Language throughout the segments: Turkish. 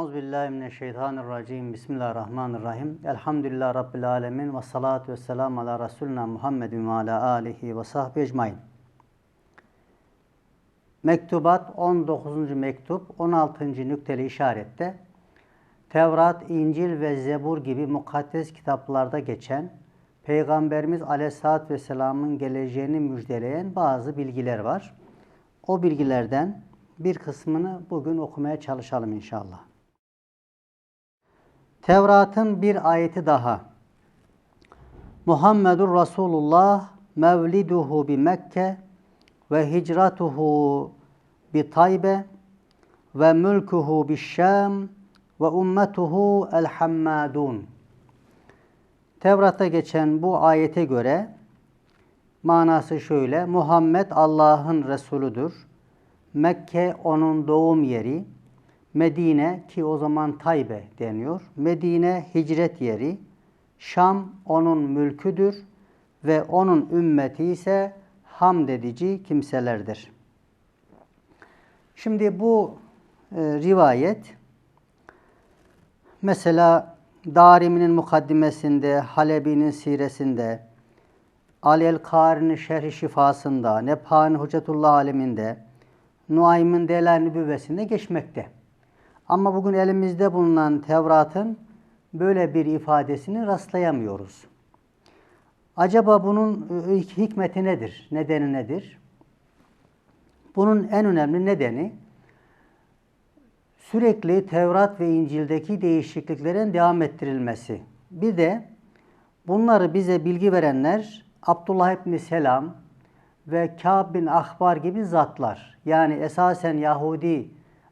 Euzubillahimineşşeytanirracim. Bismillahirrahmanirrahim. Elhamdülillah Rabbil alemin. Ve salatu ve selamu ala Resulina Muhammedin ve ala alihi ve sahbihi ecmain. Mektubat 19. mektup 16. nükteli işarette Tevrat, İncil ve Zebur gibi mukaddes kitaplarda geçen Peygamberimiz Aleyhisselatü Vesselam'ın geleceğini müjdeleyen bazı bilgiler var. O bilgilerden bir kısmını bugün okumaya çalışalım inşallah. Tevrat'ın bir ayeti daha. Muhammedur Resulullah mevliduhu bi Mekke ve hicratuhu bi Taybe ve mülkuhu bi Şam ve ummetuhu el Hammadun. Tevrat'ta geçen bu ayete göre manası şöyle. Muhammed Allah'ın Resuludur. Mekke onun doğum yeri. Medine ki o zaman Taybe deniyor. Medine hicret yeri. Şam onun mülküdür ve onun ümmeti ise hamd edici kimselerdir. Şimdi bu e, rivayet mesela Darimi'nin mukaddimesinde, Halebi'nin siresinde, Ali el-Kari'nin şerhi şifasında, Nebhani Hücetullah aleminde, Nuaym'ın Delal Nübüvvesinde geçmekte. Ama bugün elimizde bulunan Tevrat'ın böyle bir ifadesini rastlayamıyoruz. Acaba bunun e, hikmeti nedir? Nedeni nedir? Bunun en önemli nedeni sürekli Tevrat ve İncil'deki değişikliklerin devam ettirilmesi. Bir de bunları bize bilgi verenler Abdullah ibn Selam ve Kâb bin Ahbar gibi zatlar. Yani esasen Yahudi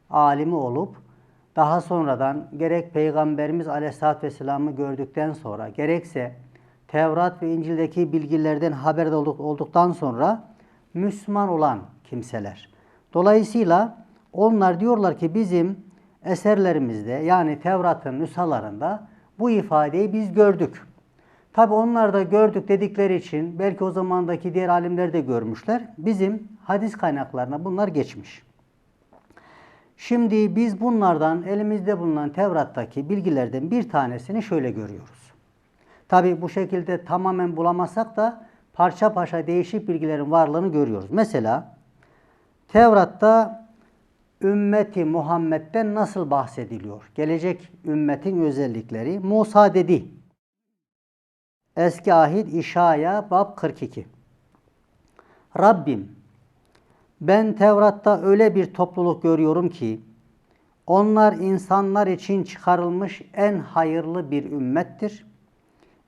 alimi olup daha sonradan gerek Peygamberimiz Aleyhisselatü Vesselam'ı gördükten sonra gerekse Tevrat ve İncil'deki bilgilerden haberdar olduktan sonra Müslüman olan kimseler. Dolayısıyla onlar diyorlar ki bizim eserlerimizde yani Tevrat'ın nüshalarında bu ifadeyi biz gördük. Tabi onlar da gördük dedikleri için belki o zamandaki diğer alimler de görmüşler. Bizim hadis kaynaklarına bunlar geçmiş. Şimdi biz bunlardan elimizde bulunan Tevrat'taki bilgilerden bir tanesini şöyle görüyoruz. Tabi bu şekilde tamamen bulamazsak da parça parça değişik bilgilerin varlığını görüyoruz. Mesela Tevrat'ta ümmeti Muhammed'den nasıl bahsediliyor? Gelecek ümmetin özellikleri. Musa dedi. Eski ahit İşaya bab 42. Rabbim ben Tevrat'ta öyle bir topluluk görüyorum ki onlar insanlar için çıkarılmış en hayırlı bir ümmettir.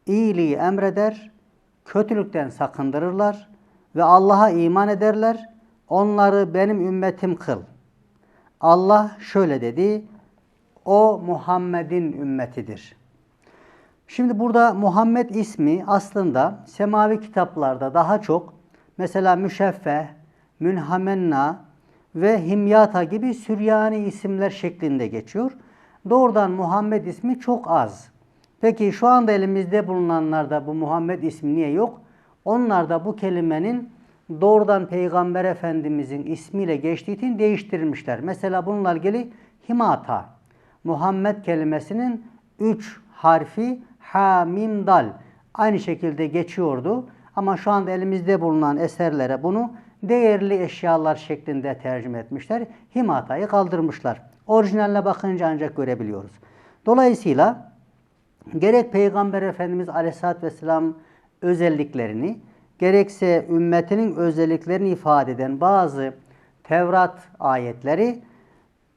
İyiliği emreder, kötülükten sakındırırlar ve Allah'a iman ederler. Onları benim ümmetim kıl. Allah şöyle dedi, o Muhammed'in ümmetidir. Şimdi burada Muhammed ismi aslında semavi kitaplarda daha çok mesela Müşeffeh, Münhamenna ve Himyata gibi Süryani isimler şeklinde geçiyor. Doğrudan Muhammed ismi çok az. Peki şu anda elimizde bulunanlarda bu Muhammed ismi niye yok? Onlar da bu kelimenin doğrudan Peygamber Efendimizin ismiyle geçtiği için değiştirilmişler. Mesela bununla ilgili Himata, Muhammed kelimesinin üç harfi ha, mim, dal aynı şekilde geçiyordu. Ama şu anda elimizde bulunan eserlere bunu değerli eşyalar şeklinde tercüme etmişler. Himatayı kaldırmışlar. Orijinaline bakınca ancak görebiliyoruz. Dolayısıyla gerek Peygamber Efendimiz Aleyhisselatü Vesselam özelliklerini gerekse ümmetinin özelliklerini ifade eden bazı Tevrat ayetleri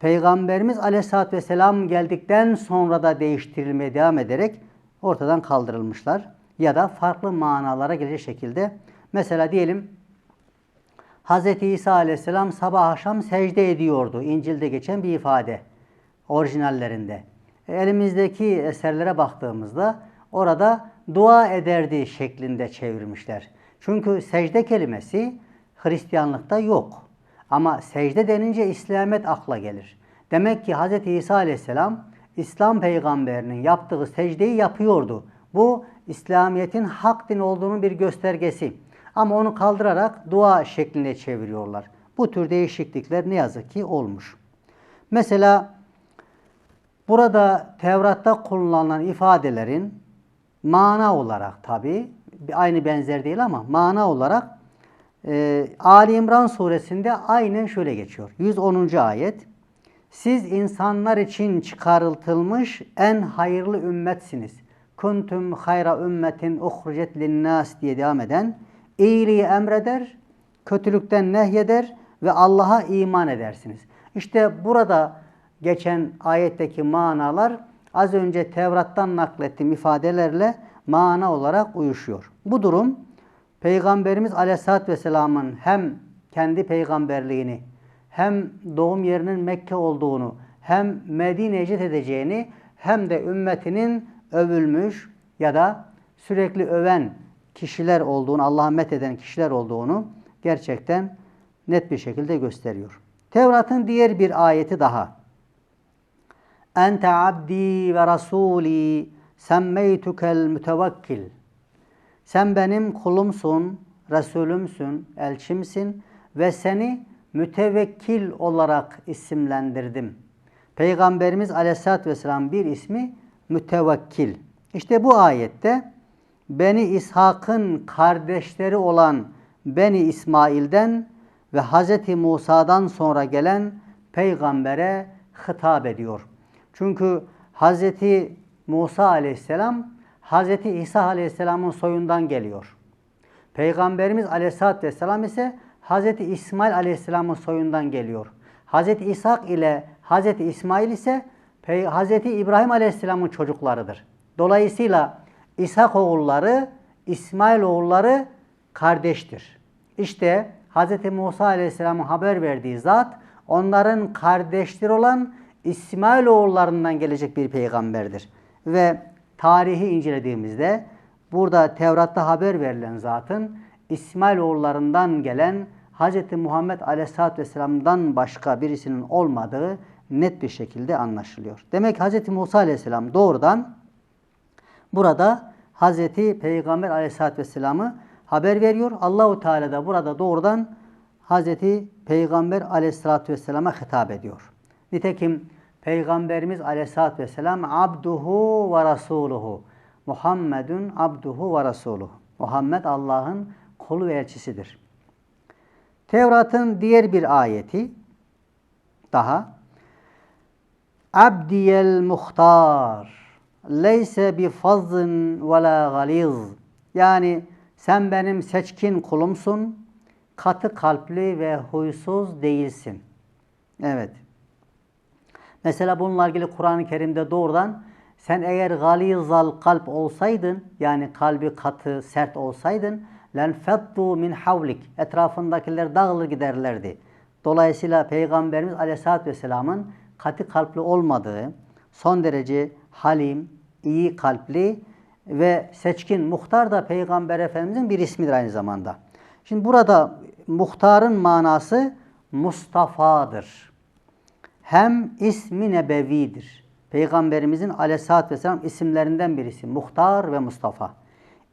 Peygamberimiz Aleyhisselatü Vesselam geldikten sonra da değiştirilmeye devam ederek ortadan kaldırılmışlar. Ya da farklı manalara gelecek şekilde. Mesela diyelim Hz. İsa Aleyhisselam sabah akşam secde ediyordu. İncil'de geçen bir ifade. Orijinallerinde. Elimizdeki eserlere baktığımızda orada dua ederdi şeklinde çevirmişler. Çünkü secde kelimesi Hristiyanlıkta yok. Ama secde denince İslamet akla gelir. Demek ki Hz. İsa Aleyhisselam İslam peygamberinin yaptığı secdeyi yapıyordu. Bu İslamiyet'in hak din olduğunun bir göstergesi. Ama onu kaldırarak dua şeklinde çeviriyorlar. Bu tür değişiklikler ne yazık ki olmuş. Mesela Burada Tevrat'ta kullanılan ifadelerin mana olarak tabi aynı benzer değil ama mana olarak e, Ali İmran suresinde aynen şöyle geçiyor. 110. ayet. Siz insanlar için çıkarıltılmış en hayırlı ümmetsiniz. Kuntum hayra ümmetin uhricet linnas diye devam eden iyiliği emreder, kötülükten nehyeder ve Allah'a iman edersiniz. İşte burada geçen ayetteki manalar az önce Tevrat'tan naklettiğim ifadelerle mana olarak uyuşuyor. Bu durum Peygamberimiz Aleyhisselatü Vesselam'ın hem kendi peygamberliğini hem doğum yerinin Mekke olduğunu hem Medine'ye edeceğini hem de ümmetinin övülmüş ya da sürekli öven kişiler olduğunu, Allah'a met eden kişiler olduğunu gerçekten net bir şekilde gösteriyor. Tevrat'ın diğer bir ayeti daha. Ente abdi ve rasuli semmeytukel mütevekkil. Sen benim kulumsun, Resulümsün, elçimsin ve seni mütevekkil olarak isimlendirdim. Peygamberimiz aleyhissalatü vesselam bir ismi mütevekkil. İşte bu ayette Beni İshak'ın kardeşleri olan Beni İsmail'den ve Hz. Musa'dan sonra gelen peygambere hitap ediyor. Çünkü Hz. Musa aleyhisselam Hz. İsa aleyhisselamın soyundan geliyor. Peygamberimiz aleyhissalatü vesselam ise Hz. İsmail aleyhisselamın soyundan geliyor. Hz. İshak ile Hz. İsmail ise Hz. İbrahim aleyhisselamın çocuklarıdır. Dolayısıyla İshak oğulları, İsmail oğulları kardeştir. İşte Hz. Musa aleyhisselamın haber verdiği zat onların kardeşleri olan İsmail oğullarından gelecek bir peygamberdir. Ve tarihi incelediğimizde burada Tevrat'ta haber verilen zatın İsmail oğullarından gelen Hz. Muhammed Aleyhisselatü Vesselam'dan başka birisinin olmadığı net bir şekilde anlaşılıyor. Demek Hz. Musa Aleyhisselam doğrudan burada Hz. Peygamber Aleyhisselatü Vesselam'ı haber veriyor. Allahu Teala da burada doğrudan Hz. Peygamber Aleyhisselatü Vesselam'a hitap ediyor. Nitekim Peygamberimiz Aleyhisselatü Vesselam abduhu ve rasuluhu. Muhammedun abduhu ve rasuluhu. Muhammed Allah'ın kolu ve elçisidir. Tevrat'ın diğer bir ayeti daha Abdiyel muhtar leyse bi fazzın ve la galiz yani sen benim seçkin kulumsun katı kalpli ve huysuz değilsin. Evet. Mesela bununla ilgili Kur'an-ı Kerim'de doğrudan sen eğer galizal kalp olsaydın yani kalbi katı, sert olsaydın len feddu min havlik etrafındakiler dağılır giderlerdi. Dolayısıyla Peygamberimiz Aleyhisselatü Vesselam'ın katı kalpli olmadığı, son derece halim, iyi kalpli ve seçkin muhtar da Peygamber Efendimizin bir ismidir aynı zamanda. Şimdi burada muhtarın manası Mustafa'dır. Hem ismi nebevidir. Peygamberimizin aleyhissalatü vesselam isimlerinden birisi. Muhtar ve Mustafa.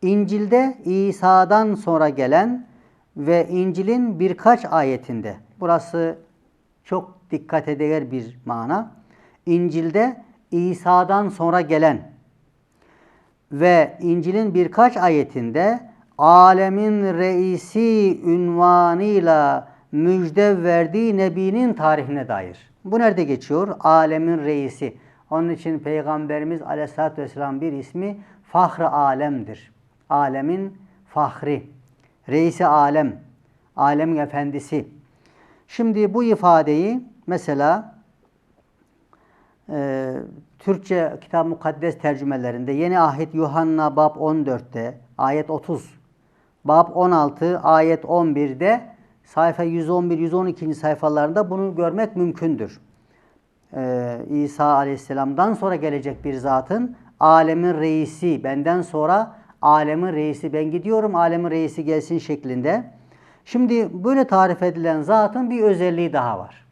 İncil'de İsa'dan sonra gelen ve İncil'in birkaç ayetinde, burası çok dikkat eder bir mana. İncil'de İsa'dan sonra gelen ve İncil'in birkaç ayetinde alemin reisi ünvanıyla müjde verdiği Nebi'nin tarihine dair. Bu nerede geçiyor? Alemin reisi. Onun için Peygamberimiz Aleyhisselatü Vesselam bir ismi Fahr-ı Alem'dir. Alemin fahri. Reisi alem. Alemin efendisi. Şimdi bu ifadeyi mesela e, Türkçe kitap mukaddes tercümelerinde Yeni Ahit Yuhanna bab 14'te ayet 30, bab 16 ayet 11'de sayfa 111-112. sayfalarında bunu görmek mümkündür. Ee, İsa Aleyhisselam'dan sonra gelecek bir zatın alemin reisi, benden sonra alemin reisi, ben gidiyorum alemin reisi gelsin şeklinde. Şimdi böyle tarif edilen zatın bir özelliği daha var.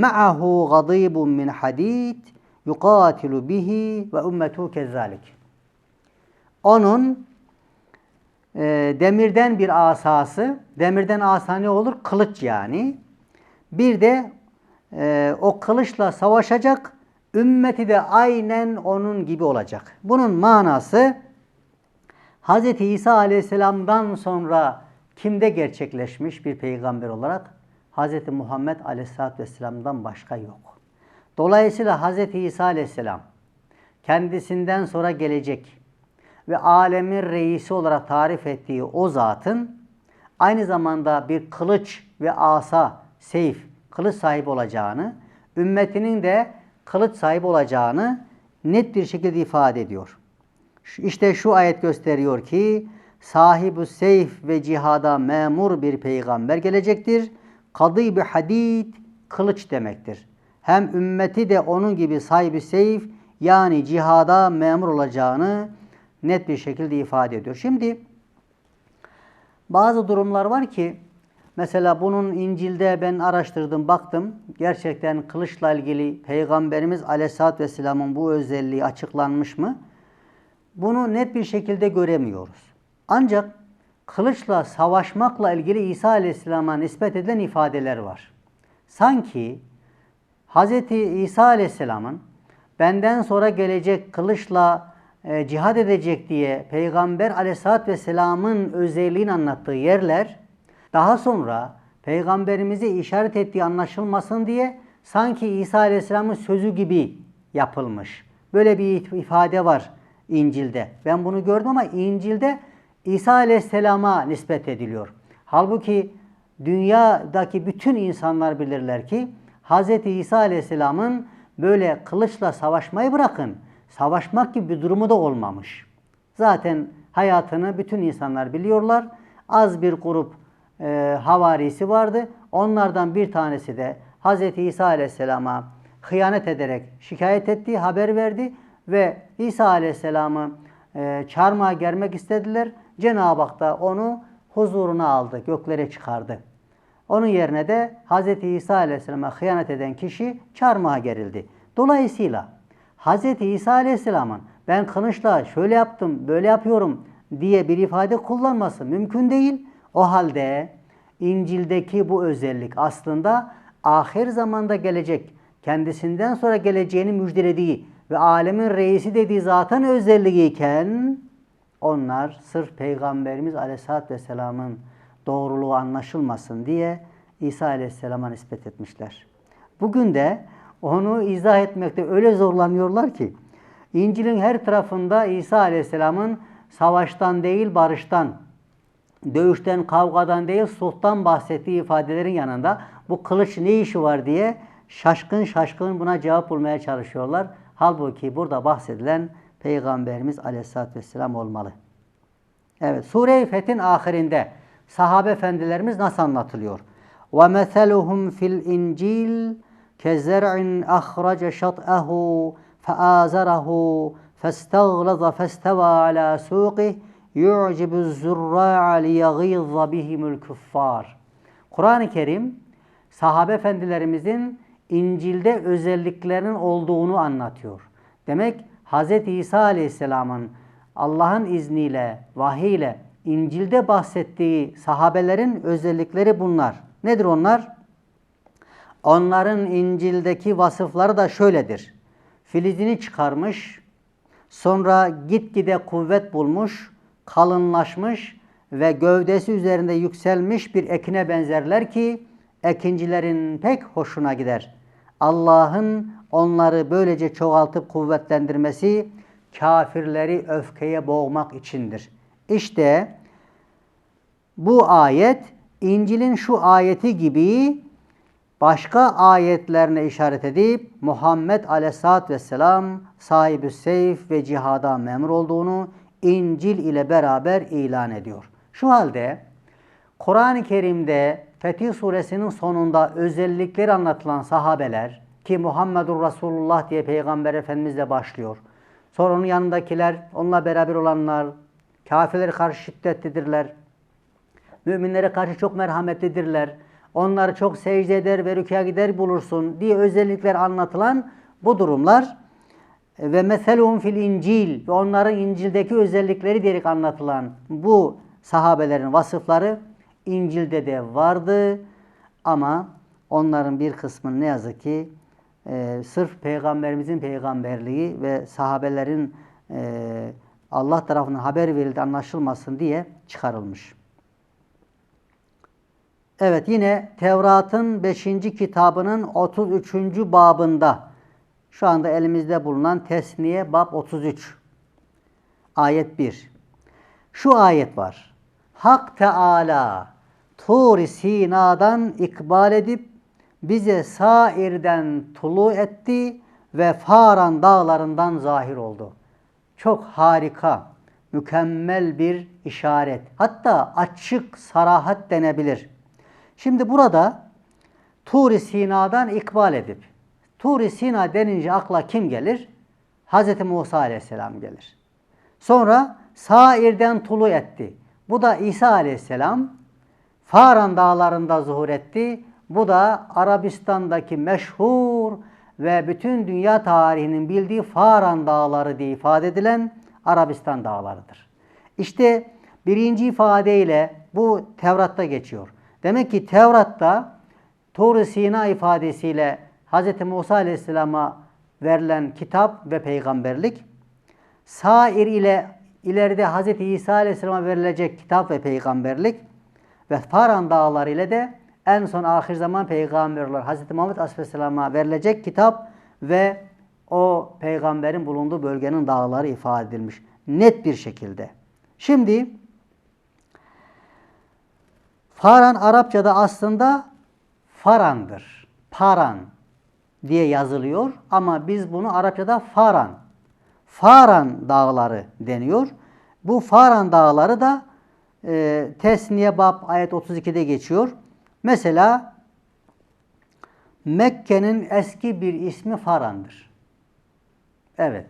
Ma'ahu gadibun min hadid yukatilu bihi ve ummetu kezzalik. Onun e, demirden bir asası, demirden asa ne olur? Kılıç yani. Bir de e, o kılıçla savaşacak Ümmeti de aynen onun gibi olacak. Bunun manası Hz. İsa aleyhisselamdan sonra kimde gerçekleşmiş bir peygamber olarak? Hz. Muhammed aleyhisselatü vesselam'dan başka yok. Dolayısıyla Hz. İsa aleyhisselam kendisinden sonra gelecek ve alemin reisi olarak tarif ettiği o zatın aynı zamanda bir kılıç ve asa, seyf, kılıç sahibi olacağını, ümmetinin de kılıç sahibi olacağını net bir şekilde ifade ediyor. İşte şu ayet gösteriyor ki sahibi seyf ve cihada memur bir peygamber gelecektir. Kadı bir hadid kılıç demektir. Hem ümmeti de onun gibi sahibi seyf yani cihada memur olacağını net bir şekilde ifade ediyor. Şimdi bazı durumlar var ki mesela bunun İncil'de ben araştırdım, baktım. Gerçekten kılıçla ilgili Peygamberimiz Aleyhisselatü Vesselam'ın bu özelliği açıklanmış mı? Bunu net bir şekilde göremiyoruz. Ancak kılıçla savaşmakla ilgili İsa Aleyhisselam'a nispet edilen ifadeler var. Sanki Hz. İsa Aleyhisselam'ın benden sonra gelecek kılıçla e, cihad edecek diye Peygamber Aleyhisselatü Vesselam'ın özelliğini anlattığı yerler daha sonra Peygamberimizi işaret ettiği anlaşılmasın diye sanki İsa Aleyhisselam'ın sözü gibi yapılmış. Böyle bir ifade var İncil'de. Ben bunu gördüm ama İncil'de İsa Aleyhisselam'a nispet ediliyor. Halbuki dünyadaki bütün insanlar bilirler ki Hz. İsa Aleyhisselam'ın böyle kılıçla savaşmayı bırakın. Savaşmak gibi bir durumu da olmamış. Zaten hayatını bütün insanlar biliyorlar. Az bir grup e, havarisi vardı. Onlardan bir tanesi de Hz. İsa Aleyhisselam'a hıyanet ederek şikayet etti, haber verdi ve İsa Aleyhisselam'ı e, çarmıha germek istediler. Cenab-ı Hak da onu huzuruna aldı, göklere çıkardı. Onun yerine de Hz. İsa Aleyhisselam'a hıyanet eden kişi çarmıha gerildi. Dolayısıyla Hz. İsa Aleyhisselam'ın ben kılıçla şöyle yaptım, böyle yapıyorum diye bir ifade kullanması mümkün değil. O halde İncil'deki bu özellik aslında ahir zamanda gelecek, kendisinden sonra geleceğini müjdelediği ve alemin reisi dediği zaten özelliğiyken onlar sırf Peygamberimiz Aleyhisselatü Vesselam'ın doğruluğu anlaşılmasın diye İsa Aleyhisselam'a nispet etmişler. Bugün de onu izah etmekte öyle zorlanıyorlar ki İncil'in her tarafında İsa Aleyhisselam'ın savaştan değil barıştan, dövüşten, kavgadan değil sulhtan bahsettiği ifadelerin yanında bu kılıç ne işi var diye şaşkın şaşkın buna cevap bulmaya çalışıyorlar. Halbuki burada bahsedilen Peygamberimiz Aleyhisselatü Vesselam olmalı. Evet, Sure-i Fethin ahirinde sahabe efendilerimiz nasıl anlatılıyor? وَمَثَلُهُمْ فِي الْاِنْجِيلِ كَزَرْعٍ أَخْرَجَ شَطْأَهُ فَآزَرَهُ فَاسْتَغْلَظَ فَاسْتَوَى عَلَى سُوقِهِ يُعْجِبُ الزُّرَّاعَ لِيَغِيظَ بِهِمُ الْكُفَّارِ Kur'an-ı Kerim sahabe efendilerimizin İncil'de özelliklerinin olduğunu anlatıyor. Demek Hz. İsa Aleyhisselam'ın Allah'ın izniyle, vahiy ile İncil'de bahsettiği sahabelerin özellikleri bunlar. Nedir onlar? Onların İncil'deki vasıfları da şöyledir. Filizini çıkarmış, sonra gitgide kuvvet bulmuş, kalınlaşmış ve gövdesi üzerinde yükselmiş bir ekine benzerler ki ekincilerin pek hoşuna gider. Allah'ın onları böylece çoğaltıp kuvvetlendirmesi kafirleri öfkeye boğmak içindir. İşte bu ayet İncil'in şu ayeti gibi başka ayetlerine işaret edip Muhammed Aleyhisselatü Vesselam sahibi seyf ve cihada memur olduğunu İncil ile beraber ilan ediyor. Şu halde Kur'an-ı Kerim'de Fetih Suresinin sonunda özellikleri anlatılan sahabeler ki Muhammedur Resulullah diye Peygamber Efendimizle başlıyor. Sonra onun yanındakiler, onunla beraber olanlar, kafirlere karşı şiddetlidirler. Müminlere karşı çok merhametlidirler. Onları çok secde eder ve rükûa gider bulursun diye özellikler anlatılan bu durumlar ve meselun fil İncil ve onların İncil'deki özellikleri diyerek anlatılan bu sahabelerin vasıfları İncil'de de vardı ama onların bir kısmını ne yazık ki e, sırf peygamberimizin peygamberliği ve sahabelerin e, Allah tarafından haber verildi anlaşılmasın diye çıkarılmış. Evet yine Tevrat'ın 5. kitabının 33. babında şu anda elimizde bulunan Tesniye bab 33 ayet 1. Şu ayet var. Hak Teala Tur Sina'dan ikbal edip bize sairden tulu etti ve Faran dağlarından zahir oldu. Çok harika, mükemmel bir işaret. Hatta açık sarahat denebilir. Şimdi burada Tur Sina'dan ikbal edip Tur Sina denince akla kim gelir? Hz. Musa Aleyhisselam gelir. Sonra Sair'den tulu etti. Bu da İsa Aleyhisselam Faran dağlarında zuhur etti. Bu da Arabistan'daki meşhur ve bütün dünya tarihinin bildiği Faran dağları diye ifade edilen Arabistan dağlarıdır. İşte birinci ifadeyle bu Tevrat'ta geçiyor. Demek ki Tevrat'ta tur Sina ifadesiyle Hz. Musa Aleyhisselam'a verilen kitap ve peygamberlik, Sair ile ileride Hz. İsa Aleyhisselam'a verilecek kitap ve peygamberlik ve Faran dağları ile de en son ahir zaman peygamberler Hz. Muhammed Aleyhisselam'a verilecek kitap ve o peygamberin bulunduğu bölgenin dağları ifade edilmiş. Net bir şekilde. Şimdi Faran Arapçada aslında Faran'dır. Paran diye yazılıyor ama biz bunu Arapçada Faran, Faran dağları deniyor. Bu Faran dağları da e, Tesniye Bab ayet 32'de geçiyor. Mesela Mekke'nin eski bir ismi Faran'dır. Evet.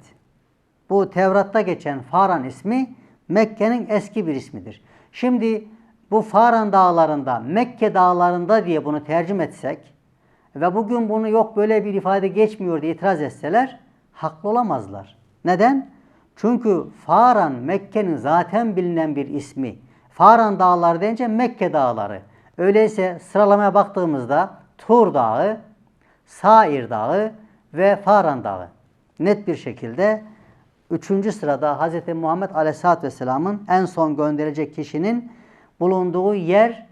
Bu Tevrat'ta geçen Faran ismi Mekke'nin eski bir ismidir. Şimdi bu Faran dağlarında, Mekke dağlarında diye bunu tercüme etsek ve bugün bunu yok böyle bir ifade geçmiyor diye itiraz etseler haklı olamazlar. Neden? Çünkü Faran Mekke'nin zaten bilinen bir ismi. Faran dağları deyince Mekke dağları. Öyleyse sıralamaya baktığımızda Tur Dağı, Sair Dağı ve Faran Dağı. Net bir şekilde üçüncü sırada Hz. Muhammed Aleyhisselatü Vesselam'ın en son gönderecek kişinin bulunduğu yer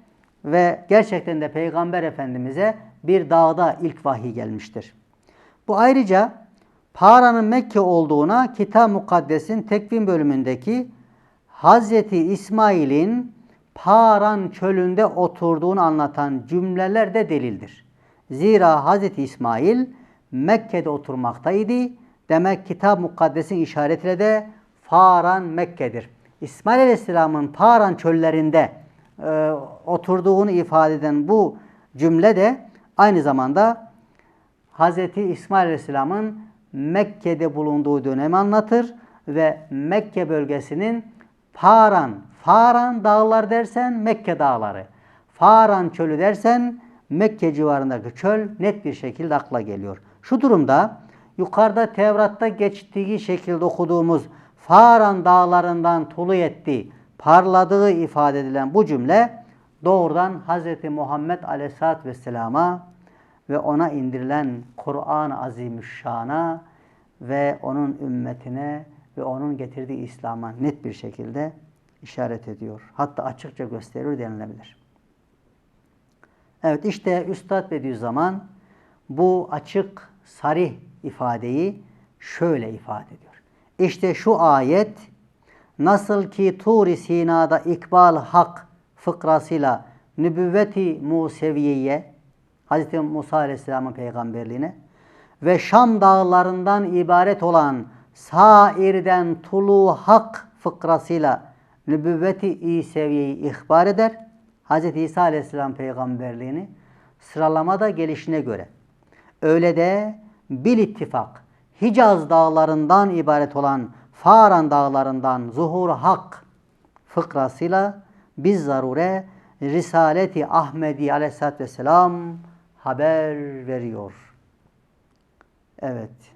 ve gerçekten de Peygamber Efendimiz'e bir dağda ilk vahiy gelmiştir. Bu ayrıca Para'nın Mekke olduğuna Kitab Mukaddes'in tekvim bölümündeki Hz. İsmail'in Paran çölünde oturduğunu anlatan cümleler de delildir. Zira Hz. İsmail Mekke'de oturmaktaydı. Demek Kitab Mukaddes'in işaretiyle de Faran Mekke'dir. İsmail Aleyhisselam'ın Paran çöllerinde e, oturduğunu ifade eden bu cümle de aynı zamanda Hz. İsmail Aleyhisselam'ın Mekke'de bulunduğu dönemi anlatır ve Mekke bölgesinin Faran, Faran dağlar dersen Mekke dağları, Faran çölü dersen Mekke civarındaki çöl net bir şekilde akla geliyor. Şu durumda yukarıda Tevrat'ta geçtiği şekilde okuduğumuz Faran dağlarından tulu etti, parladığı ifade edilen bu cümle doğrudan Hz. Muhammed Aleyhisselatü Vesselam'a ve ona indirilen Kur'an-ı Azimüşşan'a ve onun ümmetine ve onun getirdiği İslam'a net bir şekilde işaret ediyor. Hatta açıkça gösterir denilebilir. Evet işte Üstad Bediüzzaman bu açık, sarih ifadeyi şöyle ifade ediyor. İşte şu ayet nasıl ki Tur-i Sina'da ikbal hak fıkrasıyla nübüvveti Museviye'ye Hz. Musa Aleyhisselam'ın peygamberliğine ve Şam dağlarından ibaret olan sairden tulu hak fıkrasıyla nübüvveti İseviye'yi ihbar eder. Hz. İsa Aleyhisselam peygamberliğini sıralamada gelişine göre. Öyle de bil ittifak Hicaz dağlarından ibaret olan Faran dağlarından zuhur hak fıkrasıyla biz zarure Risaleti Ahmedi aleyhissalatü vesselam haber veriyor. Evet.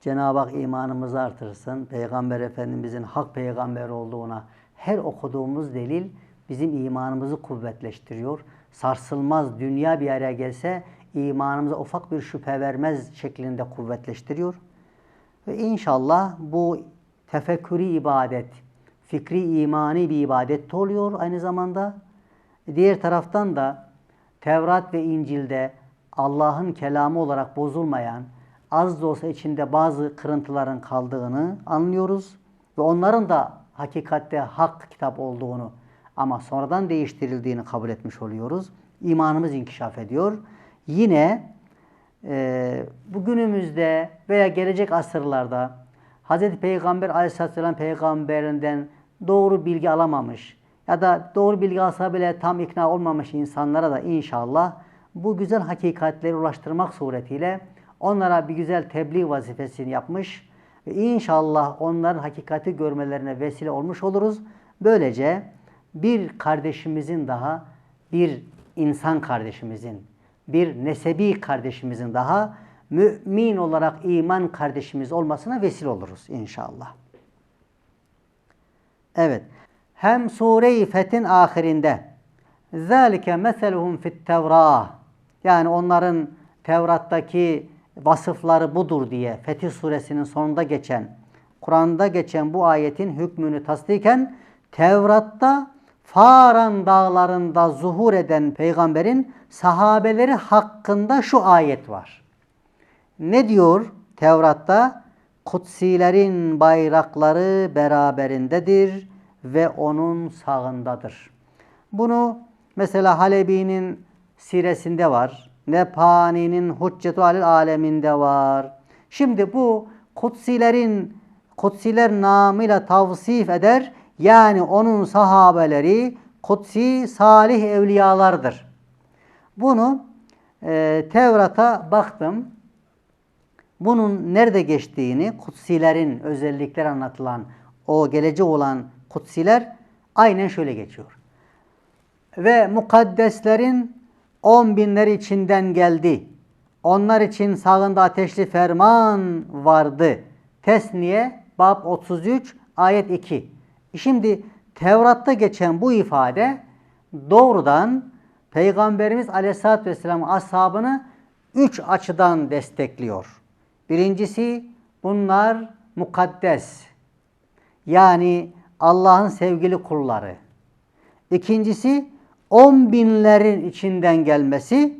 Cenab-ı Hak imanımızı artırsın. Peygamber Efendimizin hak peygamber olduğuna her okuduğumuz delil bizim imanımızı kuvvetleştiriyor. Sarsılmaz dünya bir araya gelse imanımıza ufak bir şüphe vermez şeklinde kuvvetleştiriyor. Ve inşallah bu tefekkürü ibadet, fikri imani bir ibadet de oluyor aynı zamanda. Diğer taraftan da Tevrat ve İncil'de Allah'ın kelamı olarak bozulmayan, az da olsa içinde bazı kırıntıların kaldığını anlıyoruz. Ve onların da hakikatte hak kitap olduğunu ama sonradan değiştirildiğini kabul etmiş oluyoruz. İmanımız inkişaf ediyor. Yine e, bugünümüzde veya gelecek asırlarda Hz. Peygamber aleyhisselam peygamberinden doğru bilgi alamamış ya da doğru bilgi alsa bile tam ikna olmamış insanlara da inşallah bu güzel hakikatleri ulaştırmak suretiyle onlara bir güzel tebliğ vazifesini yapmış ve inşallah onların hakikati görmelerine vesile olmuş oluruz. Böylece bir kardeşimizin daha bir insan kardeşimizin, bir nesebi kardeşimizin daha mümin olarak iman kardeşimiz olmasına vesile oluruz inşallah. Evet. Hem Sure-i Fethin ahirinde ذَٰلِكَ مَثَلُهُمْ فِي التَّوْرَاهِ Yani onların Tevrat'taki vasıfları budur diye Fetih suresinin sonunda geçen, Kur'an'da geçen bu ayetin hükmünü tasdiken Tevrat'ta Faran dağlarında zuhur eden peygamberin sahabeleri hakkında şu ayet var. Ne diyor Tevrat'ta? Kutsilerin bayrakları beraberindedir ve onun sağındadır. Bunu mesela Halebi'nin siresinde var. Nepani'nin Huccetu Alil Aleminde var. Şimdi bu kutsilerin kutsiler namıyla tavsif eder. Yani onun sahabeleri kutsi salih evliyalardır. Bunu e, Tevrat'a baktım. Bunun nerede geçtiğini, kutsilerin özellikleri anlatılan, o geleceği olan kutsiler aynen şöyle geçiyor. Ve mukaddeslerin on binler içinden geldi. Onlar için sağında ateşli ferman vardı. Tesniye bab 33 ayet 2. Şimdi Tevrat'ta geçen bu ifade doğrudan Peygamberimiz Aleyhisselatü Vesselam ashabını üç açıdan destekliyor. Birincisi bunlar mukaddes. Yani Allah'ın sevgili kulları. İkincisi on binlerin içinden gelmesi.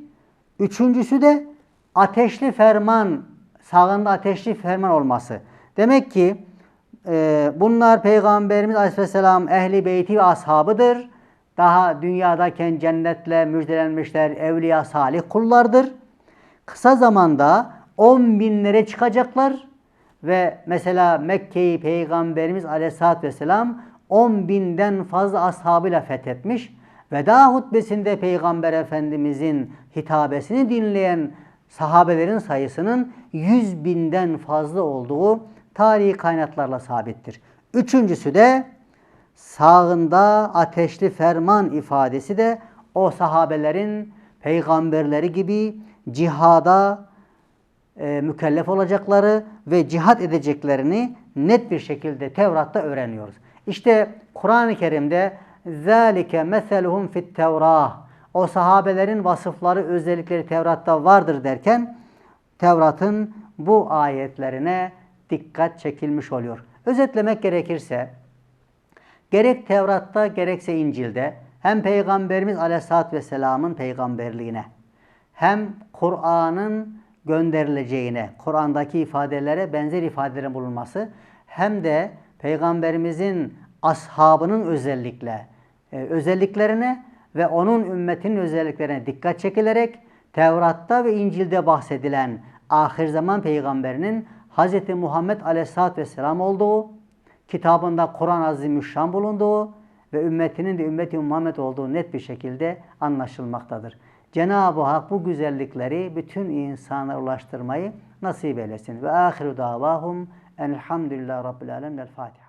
Üçüncüsü de ateşli ferman, sağında ateşli ferman olması. Demek ki e, bunlar Peygamberimiz Aleyhisselam ehli beyti ve ashabıdır. Daha dünyadayken cennetle müjdelenmişler evliya salih kullardır. Kısa zamanda on binlere çıkacaklar ve mesela Mekke'yi Peygamberimiz Aleyhisselatü Vesselam on binden fazla ashabıyla fethetmiş. Veda hutbesinde Peygamber Efendimizin hitabesini dinleyen sahabelerin sayısının yüz binden fazla olduğu tarihi kaynaklarla sabittir. Üçüncüsü de sağında ateşli ferman ifadesi de o sahabelerin peygamberleri gibi cihada e, mükellef olacakları ve cihat edeceklerini net bir şekilde Tevrat'ta öğreniyoruz. İşte Kur'an-ı Kerim'de ذَٰلِكَ مَثَلُهُمْ فِي التَّوْرَاهِ O sahabelerin vasıfları, özellikleri Tevrat'ta vardır derken Tevrat'ın bu ayetlerine dikkat çekilmiş oluyor. Özetlemek gerekirse gerek Tevrat'ta gerekse İncil'de hem Peygamberimiz Aleyhisselatü Vesselam'ın peygamberliğine hem Kur'an'ın gönderileceğine, Kur'an'daki ifadelere benzer ifadelerin bulunması hem de Peygamberimizin ashabının özellikle e, özelliklerine ve onun ümmetinin özelliklerine dikkat çekilerek Tevrat'ta ve İncil'de bahsedilen ahir zaman peygamberinin Hz. Muhammed Aleyhisselatü Vesselam olduğu, kitabında Kur'an Azimüşşan bulunduğu ve ümmetinin de ümmeti Muhammed olduğu net bir şekilde anlaşılmaktadır. Cenab-ı Hak bu güzellikleri bütün insanlara ulaştırmayı nasip eylesin. Ve ahiru davahum enelhamdülillah rabbil alemin. El Fatiha.